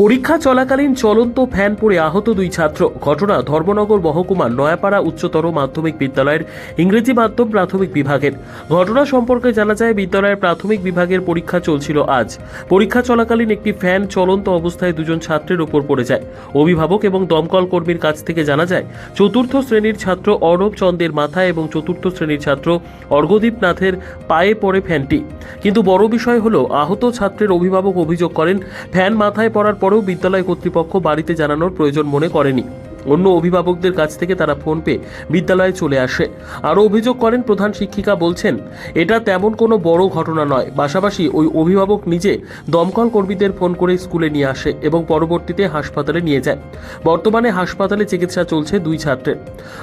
পরীক্ষা চলাকালীন চলন্ত ফ্যান পড়ে আহত দুই ছাত্র। ঘটনা ধর্মনগর মহকুমার নয়াপাড়া উচ্চতর মাধ্যমিক বিদ্যালয়ের ইংরেজি মাধ্যম প্রাথমিক বিভাগের। ঘটনা সম্পর্কে জানা যায়, বিদ্যালয়ের প্রাথমিক বিভাগের পরীক্ষা চলছিল আজ। পরীক্ষা চলাকালীন একটি ফ্যান চলন্ত অবস্থায় দুজন ছাত্রের উপর পড়ে যায়। অভিভাবক এবং দমকল কর্মীর কাছ থেকে জানা যায়, চতুর্থ শ্রেণির ছাত্র অর্ণব চন্দের মাথায় এবং চতুর্থ শ্রেণির ছাত্র অর্ঘদীপ নাথের পায়ে পড়ে ফ্যানটি। কিন্তু বড় বিষয় হলো, আহত ছাত্রের অভিভাবক অভিযোগ করেন, ফ্যান মাথায় পড়ার পরেও বিদ্যালয় কর্তৃপক্ষ বাড়িতে জানানোর প্রয়োজন মনে করেনি। অন্য অভিভাবকদের কাছ থেকে তারা ফোন পেয়ে বিদ্যালয়ে চলে আসে। আরও অভিযোগ করেন প্রধান শিক্ষিকা বলছেন, এটা তেমন কোনো বড় ঘটনা নয়। পাশাপাশি ওই অভিভাবক নিজে দমকল কর্মীদের ফোন করে স্কুলে নিয়ে আসে এবং পরবর্তীতে হাসপাতালে নিয়ে যায়। বর্তমানে হাসপাতালে চিকিৎসা চলছে দুই ছাত্রের।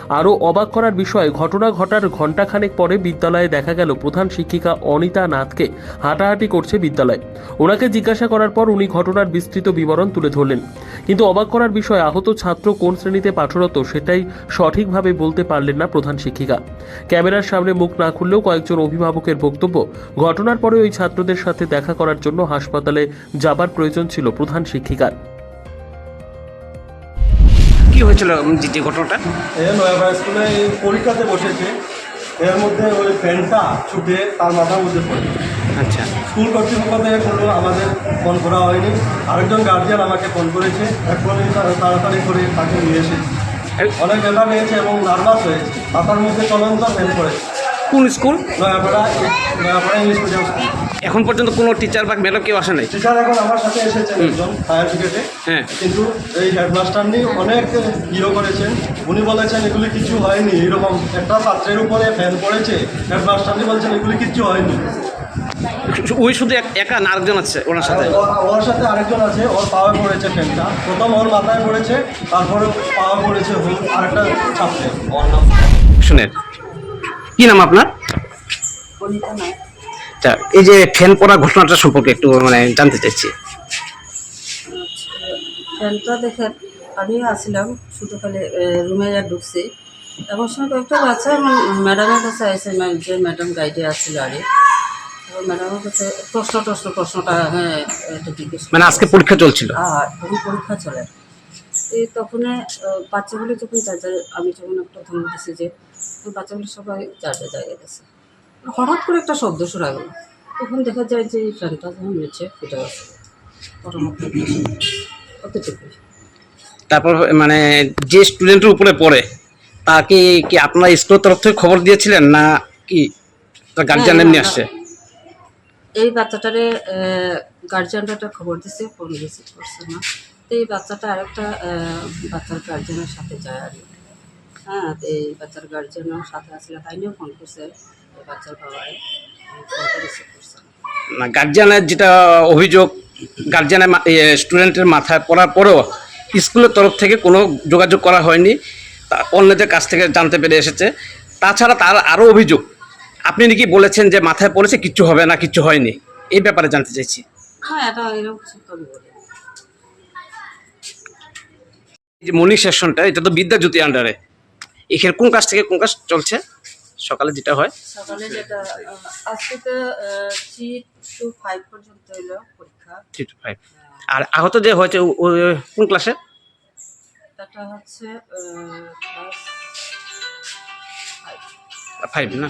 আরও অবাক করার বিষয়, ঘটনা ঘটার ঘণ্টাখানেক পরে বিদ্যালয়ে দেখা গেল প্রধান শিক্ষিকা অনিতা নাথকে হাঁটাহাঁটি করছে বিদ্যালয়। ওনাকে জিজ্ঞাসা করার পর উনি ঘটনার বিস্তৃত বিবরণ তুলে ধরলেন। কিন্তু অবাক করার বিষয়, আহত ছাত্র কোন শ্রেণীতে পাঠরত সেটাই সঠিকভাবে বলতে পারলেন না প্রধান শিক্ষিকা। ক্যামেরার সামনে মুখ না খুললেও কয়েকজন অভিভাবকের বক্তব্য ঘটনার পরে ওই ছাত্রদের সাথে দেখা করার জন্য হাসপাতালে যাবার প্রয়োজন ছিল প্রধান শিক্ষিকার। কি হয়েছিল যে ঘটনাটা? নয়াপাড়া স্কুলে পরীক্ষাতে বসেছে। এর মধ্যে ওই ফ্যানটা ছুটে তার মাথার মধ্যে পড়ে। আচ্ছা। স্কুল কর্তৃপক্ষ থেকে কোনো আমাদের ফোন করা হয়নি। আরেকজন গার্জিয়ান আমাকে ফোন করেছে। এখনই তাড়াতাড়ি করে তাকে নিয়ে এসেছে অনেক ব্যথা পেয়েছে এবং নার্ভাস হয়েছে। মাথার মধ্যে চলন্ত ফ্যান পড়েছে কোন school? Nayapara Nayapara English medium এখন পর্যন্ত কোনো টিচার বা ম্যাডাম কেউ আসে নাই? টিচার এখন আমার সাথে এসেছেন একজন ফায়ার ব্রিগেডে হ্যাঁ। কিন্তু এই হেডমাস্টার নিয়ে অনেক ইয়ে করেছেন। উনি বলেছেন এগুলি কিছু হয়নি। এরকম একটা ছাত্রের উপরে ফ্যান পড়েছে হেডমাস্টার নিয়ে বলছেন এগুলি কিছু হয়নি। ওই শুধু একা না আরেকজন আছে ওনার সাথে? ওর সাথে আরেকজন আছে ওর পাওয়া পড়েছে ফ্যানটা প্রথম ওর মাথায় পড়েছে তারপরে পাওয়া পড়েছে হলুদ আরেকটা ছাত্রের ওর নাম শুনেন। কি নাম আপনার? আচ্ছা এই যে ফ্যান পড়া ঘটনাটা সম্পর্কে একটু মানে জানতে চাইছি। ফ্যানটা দেখে আমি আসছিলাম শুধু খালি রুমে যা ঢুকছি। এমন সময় কয়েকটা বাচ্চা ম্যাডামের কাছে আসে যে ম্যাডাম গাইডে আসছিল আরে এবার ম্যাডামের কাছে প্রশ্ন টশ্ন প্রশ্নটা হ্যাঁ এটা জিজ্ঞেস মানে আজকে পরীক্ষা চলছিল? আর তখন পরীক্ষা চলে। এই তখন বাচ্চাগুলো যখন যার আমি যখন একটা ধমক দিছি যে বাচ্চাগুলো সবাই যার জায়গায় গেছে। হঠাৎ করে একটা শব্দ শোনা গেল। তখন দেখা যায় যে এই ফ্যানটা যখন নিচে ফুটে গেছে। তারপর মানে যে স্টুডেন্টের উপরে পড়ে তাকে কি আপনার স্কুলের তরফ থেকে খবর দিয়েছিলেন না কি? তার গার্জিয়ান হ্যাঁ, এমনি আসছে? এই বাচ্চাটারে গার্জিয়ানটা একটা খবর দিছে ফোন রিসিভ করছে না তো এই বাচ্চাটা আরেকটা বাচ্চার গার্জিয়ানের সাথে যায় আর। হ্যাঁ এই বাচ্চার গার্জিয়ানের সাথে আসলে তাই নিয়েও ফোন করছে বাচ্চার করছে না। গার্জিয়ানের যেটা অভিযোগ গার্জিয়ানের স্টুডেন্টের মাথায় পড়ার পরেও স্কুলের তরফ থেকে কোনো যোগাযোগ করা হয়নি অন্যদের কাছ থেকে জানতে পেরে এসেছে তাছাড়া তার আরও অভিযোগ আপনি নাকি বলেছেন যে মাথায় পড়েছে কিচ্ছু হবে না কিচ্ছু হয়নি। এই ব্যাপারে জানতে চাইছি। হ্যাঁ যে মর্নিং সেশনটা এটা তো বিদ্যাজ্যোতি আন্ডারে এখানে কোন কাজ থেকে কোন কাজ চলছে? সকালে যেটা হয়। সকালে যেটা আজকে তো থ্রি টু ফাইভ পর্যন্ত হলো পরীক্ষা। থ্রি টু ফাইভ আর আহত যে হয়েছে কোন ক্লাসে এটা হচ্ছে ক্লাস ফাইভ ফাইভ না?